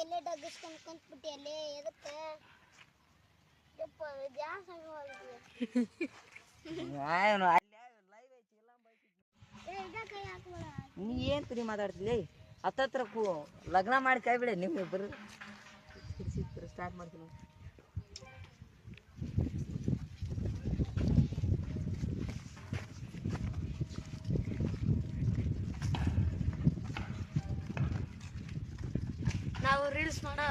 ತಲೆ ಡಗ್ಗಿಸ್ಕೊಂಡ್ ಎದಕ್ಕೆ? ಯಪ್ಪ ಜಾಸ್ತಿ ಏನು ಅಲ್ಲಿ ಲೈವ್ ಐತಿ ಇಲ್ಲ ಏ ಇದ ಕೈ ಹಾಕ್ಬೇಡ. ನೀ ಏನ್ ತಿರಿ ಮಾತಾಡ್ತಿಲ್ಲ ಹತ್ತತ್ರ ಕೂ ಲಗ್ನ ಮಾಡಿ ಕೈ ಬಿಡಿ ನೀವು ಇಬ್ಬರು ಸ್ಟಾರ್ಟ್ ಮಾಡ್ತೀನಿ. ನಾವು ರೀಲ್ಸ್ ಮಾಡೋ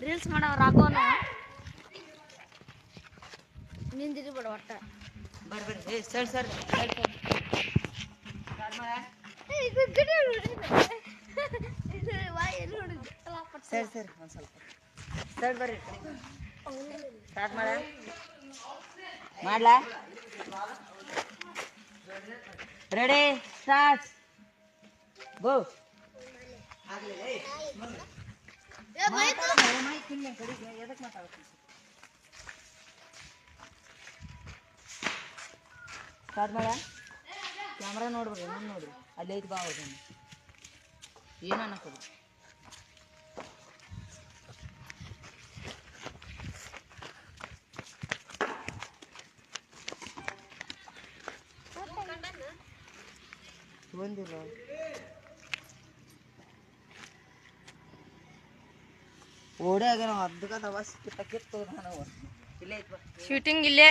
ರೀಲ್ಸ್ ಮಾಡೋ ರಾಘವನ ನಿಂದಿರಿ ಬಿಡ ಒಟ್ಟ. ಬರ್ರಿ ಬರ್ರಿ ಏ ಸರ್ ಸರ್. ಸರ್ ಸರಿ ಸರಿ ಒಂದು ಸ್ವಲ್ಪ. ಸರ್ ಬರ್ರಿ. ಸ್ಟಾರ್ಟ್ ಮಾಡ. ಮಾಡ್ಲಾ? ರೆಡಿ ಸ್ಟಾರ್ಟ್ ಗೋ ಸ್ಟಾರ್ಟ್ ಮಾಡ. ಕ್ಯಾಮ್ರಾ ನೋಡ್ಬಿಡ್ರಿ ನಾನು ನೋಡ್ರಿ ಅಲ್ಲಿ ಐದು ಬಾ ಅವ್ರದ್ದು ಏನು ಅನ್ನಕೋದು ಬಂದಿಲ್ಲ ಓಡ್ಯಾಗ ನಾವು ಅರ್ಧಕ್ಕ ಬಸ್ ಕಿತ್ತ ಕಿತ್ತು ಇಲ್ಲೇ ಶೂಟಿಂಗ್ ಇಲ್ಲೇ.